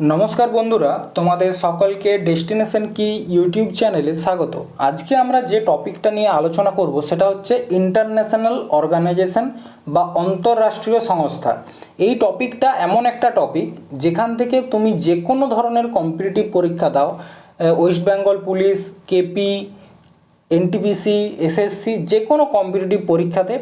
নমস্কার বন্ধুরা, তোমাদের সকলকে ডেস্টিনেশন কি ইউটিউব চ্যানেলে স্বাগত। আজকে আমরা যে টপিকটা নিয়ে আলোচনা করব, সেটা হচ্ছে ইন্টারন্যাশনাল অর্গানাইজেশন বা অন্তর্রাষ্ট্রীয় সংস্থা। এই টপিকটা এমন একটা টপিক যেখান থেকে তুমি যে কোনো ধরনের কম্পিটিটিভ পরীক্ষা দাও West Bengal police KP NTPC SSC যে কোনো কম্পিটিটিভ পরীক্ষাতে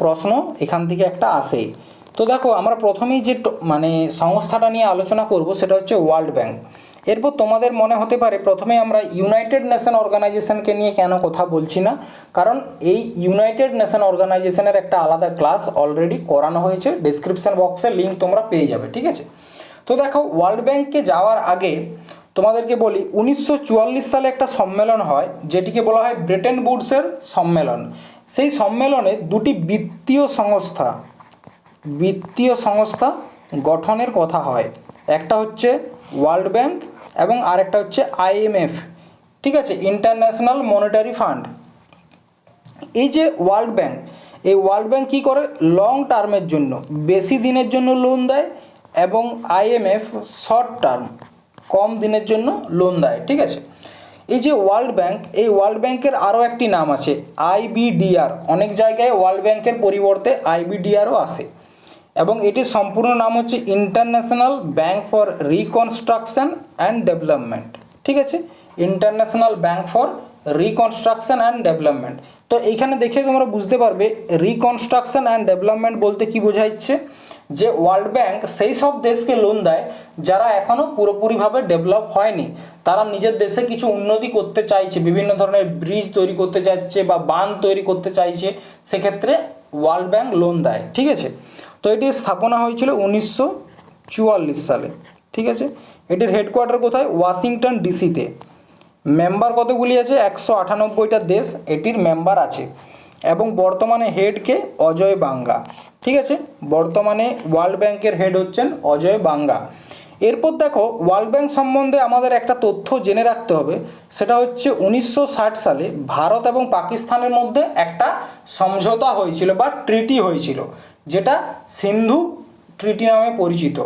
প্রশ্ন এখান থেকে একটা আসেই। তো দেখো, আমরা প্রথমেই যে মানে সংস্থাটা নিয়ে আলোচনা করব সেটা হচ্ছে ওয়ার্ল্ড ব্যাংক। এরপর তোমাদের মনে হতে পারে প্রথমে আমরা ইউনাইটেড নেশন অর্গানাইজেশনকে নিয়ে কেন কথা বলছি না? কারণ এই ইউনাইটেড নেশন অর্গানাইজেশনের একটা আলাদা ক্লাস অলরেডি করানো হয়েছে। ডিসক্রিপশন বক্সে লিঙ্ক তোমরা পেয়ে যাবে, ঠিক আছে? তো দেখো, ওয়ার্ল্ড ব্যাংকে যাওয়ার আগে তোমাদেরকে বলি, উনিশশো চুয়াল্লিশ সালে একটা সম্মেলন হয়, যেটিকে বলা হয় ব্রিটেন বুডসের সম্মেলন। সেই সম্মেলনে দুটি বিত্তীয় সংস্থা বিত্তীয় সংস্থা গঠনের কথা হয়। একটা হচ্ছে ওয়ার্ল্ড ব্যাংক এবং আরেকটা হচ্ছে আইএমএফ ঠিক আছে? ইন্টারন্যাশনাল মনিটারি ফান্ড এই যে ওয়ার্ল্ড ব্যাংক এই ওয়ার্ল্ড ব্যাংক কী করে? লং টার্মের জন্য, বেশি দিনের জন্য লোন দেয় এবং আইএমএফ শর্ট টার্ম কম দিনের জন্য লোন দেয়, ঠিক আছে? এই যে ওয়ার্ল্ড ব্যাংক এই ওয়ার্ল্ড ব্যাংকের আরও একটি নাম আছে আইবিডিআর অনেক জায়গায় ওয়ার্ল্ড ব্যাংকের পরিবর্তে আইবিডিআরও আসে। এবং এটির সম্পূর্ণ নাম হচ্ছে International Bank for Reconstruction and Development ঠিক আছে? International Bank for Reconstruction and Development তো এইখানে দেখে তোমরা বুঝতে পারবে রিকনস্ট্রাকশন অ্যান্ড ডেভেলপমেন্ট বলতে কি বোঝাচ্ছে? যে ওয়ার্ল্ড ব্যাংক সেই সব দেশকে লোন দেয় যারা এখনও পুরোপুরিভাবে ডেভেলপ হয়নি। তারা নিজের দেশে কিছু উন্নতি করতে চাইছে, বিভিন্ন ধরনের ব্রিজ তৈরি করতে চাইছে বা বাঁধ তৈরি করতে চাইছে। সেক্ষেত্রে ওয়ার্ল্ড ব্যাংক লোন দেয়, ঠিক আছে? তো এটির স্থাপনা হয়েছিল উনিশশো চুয়াল্লিশ সালে, ঠিক আছে? এটির হেডকোয়ার্টার কোথায়? ওয়াশিংটন ডিসিতে। মেম্বার কতগুলি আছে? একশো আটানব্বইটা দেশ এটির মেম্বার আছে। এবং বর্তমানে হেডকে অজয় বাঙ্গা, ঠিক আছে? বর্তমানে ওয়ার্ল্ড ব্যাংকের হেড হচ্ছেন অজয় বাঙ্গা। এরপর দেখো ওয়ার্ল্ড ব্যাংক সম্বন্ধে আমাদের একটা তথ্য জেনে রাখতে হবে। সেটা হচ্ছে উনিশশো ষাট সালে ভারত এবং পাকিস্তানের মধ্যে একটা সমঝোতা হয়েছিল বা ট্রিটি হয়েছিল, যেটা সিন্ধু ট্রিটি নামে পরিচিত।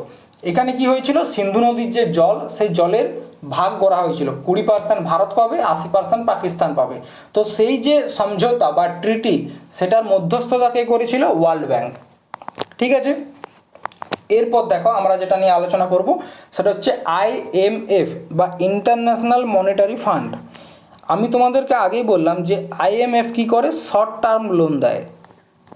এখানে কি হয়েছিল? সিন্ধু নদীর যে জল, সেই জলের ভাগ করা হয়েছিল। কুড়ি পার্সেন্ট ভারত পাবে, আশি পার্সেন্ট পাকিস্তান পাবে। তো সেই যে সমঝোতা বা ট্রিটি সেটার মধ্যস্থতা কে করেছিল? ওয়ার্ল্ড ব্যাংক ঠিক আছে? এরপর দেখো আমরা যেটা নিয়ে আলোচনা করব, সেটা হচ্ছে আইএমএফ বা ইন্টারন্যাশনাল মনিটারি ফান্ড। আমি তোমাদেরকে আগেই বললাম যে আইএমএফ কি করে? শর্ট টার্ম লোন দেয়।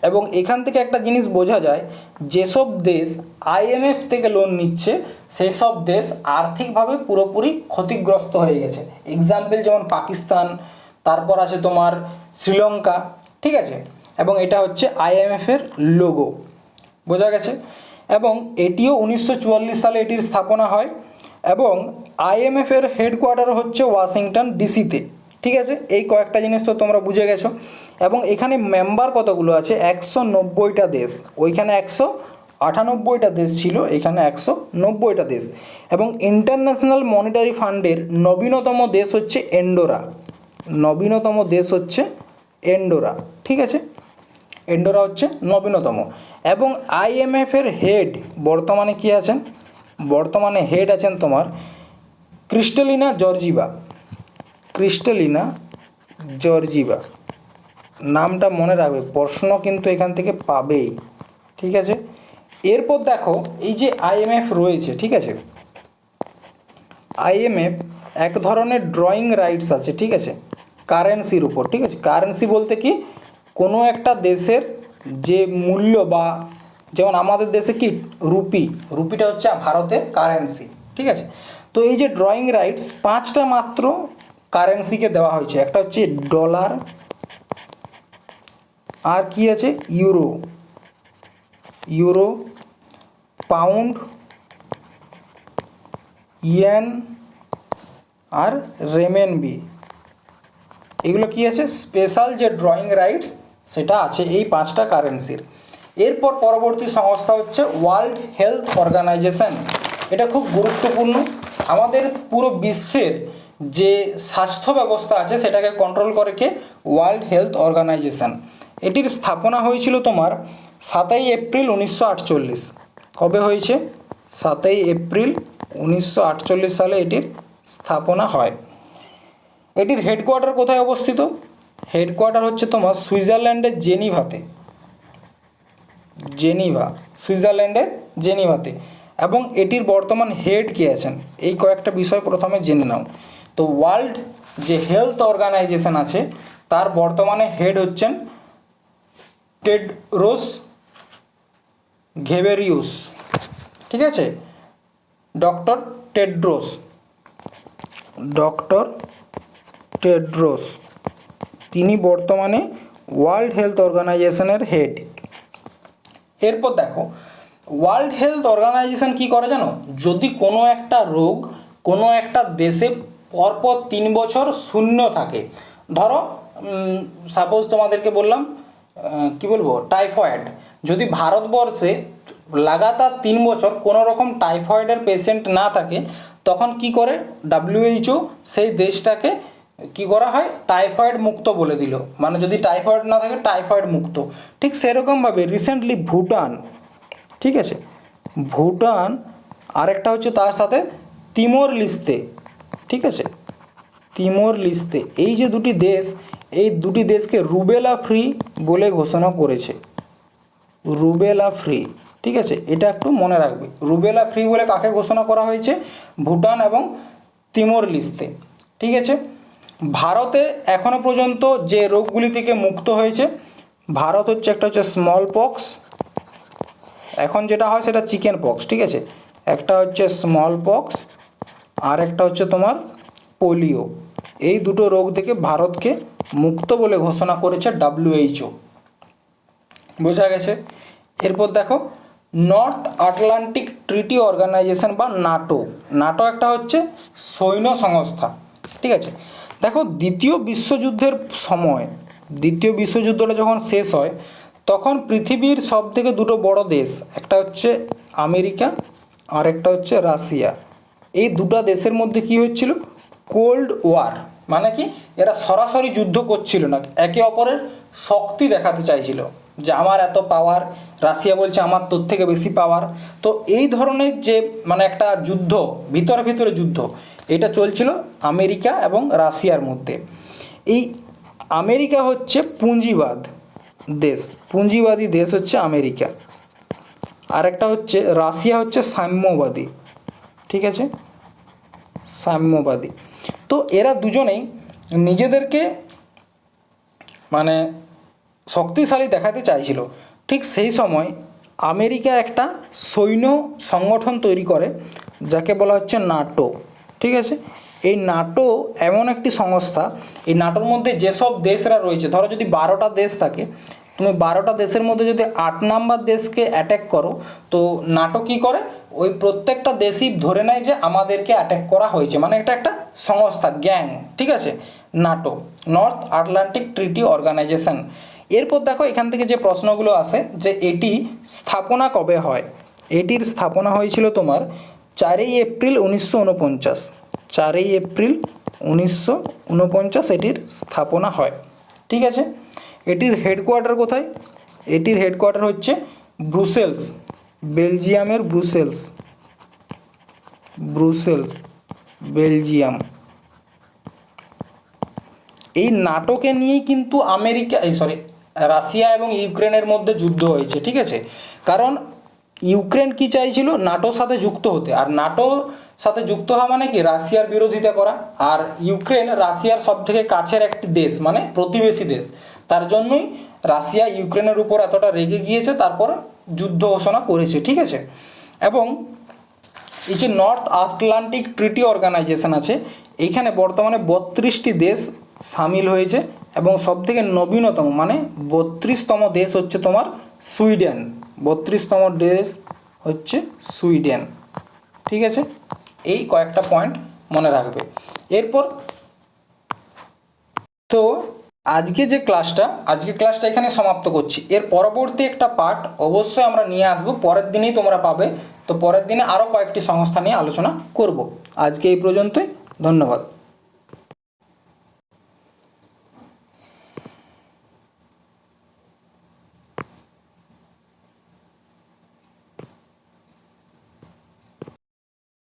এবং এখান থেকে একটা জিনিস বোঝা যায়, যেসব দেশ আইএমএফ থেকে লোন নিচ্ছে সেই সব দেশ আর্থিকভাবে পুরোপুরি ক্ষতিগ্রস্ত হয়ে গেছে। এক্সাম্পল যেমন পাকিস্তান, তারপর আছে তোমার শ্রীলঙ্কা, ঠিক আছে? এবং এটা হচ্ছে আইএমএফের লোগো বোঝা গেছে? এবং এটিও উনিশশো চুয়াল্লিশ সালে এটির স্থাপনা হয় এবং আইএমএফের হেডকোয়ার্টার হচ্ছে ওয়াশিংটন ডিসিতে। ঠিক আছে? এই কয়েকটা জিনিস তো তোমরা বুঝে গেছো। এবং এখানে মেম্বার কতগুলো আছে? একশো নব্বইটা দেশ। ওইখানে একশো আটানব্বইটা দেশ ছিল, এখানে একশো নব্বইটা দেশ। এবং ইন্টারন্যাশনাল মনিটারি ফান্ডের নবীনতম দেশ হচ্ছে এন্ডোরা। নবীনতম দেশ হচ্ছে এন্ডোরা। ঠিক আছে? এন্ডোরা হচ্ছে নবীনতম। এবং আইএমএফের হেড বর্তমানে কি আছেন? বর্তমানে হেড আছেন তোমার ক্রিস্টালিনা জর্জিবা। ক্রিস্টালিনা জর্জিবা। নামটা মনে রাখবে, প্রশ্ন কিন্তু এখান থেকে পাবেই, ঠিক আছে? এরপর দেখো, এই যে আইএমএফ রয়েছে, ঠিক আছে? আইএমএফ এক ধরনের ড্রয়িং রাইটস আছে, ঠিক আছে? কারেন্সির উপর, ঠিক আছে? কারেন্সি বলতে কি? কোনো একটা দেশের যে মূল্য বা যেমন আমাদের দেশে কি রুপি, রুপিটা হচ্ছে ভারতের কারেন্সি ঠিক আছে? তো এই যে ড্রয়িং রাইটস পাঁচটা মাত্র কারেন্সিকে দেওয়া হয়েছে, একটা হচ্ছে ডলার আর কি আছে? ইউরো ইউরো পাউন্ড ইয়েন আর রেমেনবি এগুলো কি আছে? স্পেশাল যে ড্রয়িং রাইটস সেটা আছে এই পাঁচটা কারেন্সির এরপর পরবর্তী সংস্থা হচ্ছে ওয়ার্ল্ড হেলথ অর্গানাইজেশন এটা খুব গুরুত্বপূর্ণ। আমাদের পুরো বিশ্বের যে স্বাস্থ্য ব্যবস্থা আছে, সেটাকে কন্ট্রোল করে কে? ওয়ার্ল্ড হেলথ অর্গানাইজেশন এটির স্থাপনা হয়েছিল তোমার সাতই এপ্রিল উনিশশো আটচল্লিশ। কবে হয়েছে? সাতই এপ্রিল উনিশশো আটচল্লিশ সালে এটির স্থাপনা হয়। এটির হেডকোয়ার্টার কোথায় অবস্থিত? হেডকোয়ার্টার হচ্ছে তোমার সুইজারল্যান্ডের জেনিভাতে। জেনিভা, সুইজারল্যান্ডের জেনিভাতে। এবং এটির বর্তমান হেড কে আছেন? এই কয়েকটা বিষয় প্রথমে জেনে নাও। তো ওয়ার্ল্ড যে হেলথ অর্গানাইজেশন আছে, তার বর্তমানে হেড হচ্ছেন টেডরোস ঘেবেরিউস। ঠিক আছে? Doctor Tedros. Doctor Tedros. তিনি বর্তমানে ওয়ার্ল্ড হেলথ অর্গানাইজেশনের হেড। এরপর দেখো, ওয়ার্ল্ড হেলথ অর্গানাইজেশন কি করে জানো? যদি কোনো একটা রোগ কোনো একটা দেশে পরপর তিন বছর শূন্য থাকে, ধরো সাপোজ তোমাদেরকে বললাম কি বলব? টাইফয়েড। যদি ভারতবর্ষে লাগাতার তিন বছর কোনো রকম টাইফয়েডের পেশেন্ট না থাকে, তখন কি করে? ডাব্লিউএইচও সেই দেশটাকে কি করা হয়? টাইফয়েড মুক্ত বলে দিল। মানে যদি টাইফয়েড না থাকে, টাইফয়েড মুক্ত। ঠিক সেরকমভাবে রিসেন্টলি ভুটান, ঠিক আছে? ভুটান আরেকটা হচ্ছে তার সাথে তিমোর লিস্তে, ঠিক আছে? Timor Leste. এই যে দুটি দেশ, এই দুটি দেশকে রুবেলা ফ্রি বলে ঘোষণা করেছে। রুবেলা ফ্রি, ঠিক আছে? এটা একটু মনে রাখবে। রুবেলা ফ্রি বলে কাকে ঘোষণা করা হয়েছে? ভুটান এবং তিমোর লিস্তে, ঠিক আছে? ভারতে এখনও পর্যন্ত যে রোগগুলি থেকে মুক্ত হয়েছে, ভারত হচ্ছে একটা হচ্ছে স্মল পক্স এখন যেটা হয় সেটা চিকেন পক্স ঠিক আছে? একটা হচ্ছে স্মল পক্স আর একটা হচ্ছে তোমার পোলিও এই দুটো রোগ থেকে ভারতকে মুক্ত বলে ঘোষণা করেছে ডাব্লিউএইচও বোঝা গেছে? এরপর দেখো নর্থ আটলান্টিক ট্রিটি অর্গানাইজেশন বা নাটো নাটো একটা হচ্ছে সৈন্য সংস্থা, ঠিক আছে? দেখো দ্বিতীয় বিশ্বযুদ্ধের সময়, দ্বিতীয় বিশ্বযুদ্ধটা যখন শেষ হয়, তখন পৃথিবীর সব থেকে দুটো বড় দেশ, একটা হচ্ছে আমেরিকা আর একটা হচ্ছে রাশিয়া। এই দুটা দেশের মধ্যে কি হচ্ছিল? কোল্ড ওয়ার মানে কি? এরা সরাসরি যুদ্ধ করছিল না, একে অপরের শক্তি দেখাতে চাইছিল। যে আমার এত পাওয়ার রাশিয়া বলছে আমার তোর থেকে বেশি পাওয়ার তো এই ধরনের যে মানে একটা যুদ্ধ, ভিতরে ভিতরে যুদ্ধ, এটা চলছিল আমেরিকা এবং রাশিয়ার মধ্যে। এই আমেরিকা হচ্ছে পুঁজিবাদ দেশ, পুঁজিবাদী দেশ হচ্ছে আমেরিকা। আরেকটা হচ্ছে, রাশিয়া হচ্ছে সাম্যবাদী, ঠিক আছে? সাম্যবাদী। তো এরা দুজনেই নিজেদেরকে মানে শক্তিশালী দেখাতে চাইছিল। ঠিক সেই সময় আমেরিকা একটা সৈন্য সংগঠন তৈরি করে, যাকে বলা হচ্ছে নাটো। ঠিক আছে? এই নাটো এমন একটি সংস্থা, এই নাটোর মধ্যে যেসব দেশরা রয়েছে, ধরো যদি বারোটা দেশ থাকে, তুমি বারোটা দেশের মধ্যে যদি আট নাম্বার দেশকে অ্যাট্যাক করো, তো নাটো কী করে? ওই প্রত্যেকটা দেশই ধরে নেয় যে আমাদেরকে অ্যাট্যাক করা হয়েছে। মানে এটা একটা সংস্থা, গ্যাং। ঠিক আছে? NATO, North Atlantic Treaty Organization. এরপর দেখো এখান থেকে যে প্রশ্নগুলো আসে যে এটি স্থাপনা কবে হয়? এটির স্থাপনা হয়েছিল তোমার চারই এপ্রিল উনিশশো উনপঞ্চাশ চারই এপ্রিল উনিশশো উনপঞ্চাশ এটির স্থাপনা হয়। ঠিক আছে? এটির হেডকোয়ার্টার কোথায়? এটির হেডকোয়ার্টার হচ্ছে ব্রুসেলস, বেলজিয়ামের ব্রুসেলস। ব্রুসেলস, বেলজিয়াম। এই নাটকে নিয়েই কিন্তু আমেরিকা, এই সরি রাশিয়া এবং ইউক্রেনের মধ্যে যুদ্ধ হয়েছে, ঠিক আছে? কারণ ইউক্রেন কি চাইছিল? নাটোর সাথে যুক্ত হতে। আর নাটোর সাথে যুক্ত হওয়া মানে কি? রাশিয়ার বিরোধিতা করা। আর ইউক্রেন রাশিয়ার সব থেকে কাছের একটি দেশ মানে প্রতিবেশী দেশ। তার জন্যই রাশিয়া ইউক্রেনের উপর এতটা রেগে গিয়েছে, তারপর যুদ্ধ ঘোষণা করেছে, ঠিক আছে? এবং এই যে নর্থ আটলান্টিক ট্রিটি অর্গানাইজেশন আছে এইখানে বর্তমানে বত্রিশটি দেশ সামিল হয়েছে এবং সবথেকে নবীনতম মানে বত্রিশতম দেশ হচ্ছে তোমার সুইডেন। বত্রিশতম দেশ হচ্ছে সুইডেন। ঠিক আছে? এই কয়েকটা পয়েন্ট মনে রাখবে। এরপর তো আজকে যে ক্লাসটা, আজকে ক্লাসটা এখানে সমাপ্ত করছি। এর পরবর্তী একটা পার্ট অবশ্যই আমরা নিয়ে আসব। পরের দিনেই তোমরা পাবে। তো পরের দিনে আরও কয়েকটি সংস্থা নিয়ে আলোচনা করব। আজকে এই পর্যন্তই। ধন্যবাদ।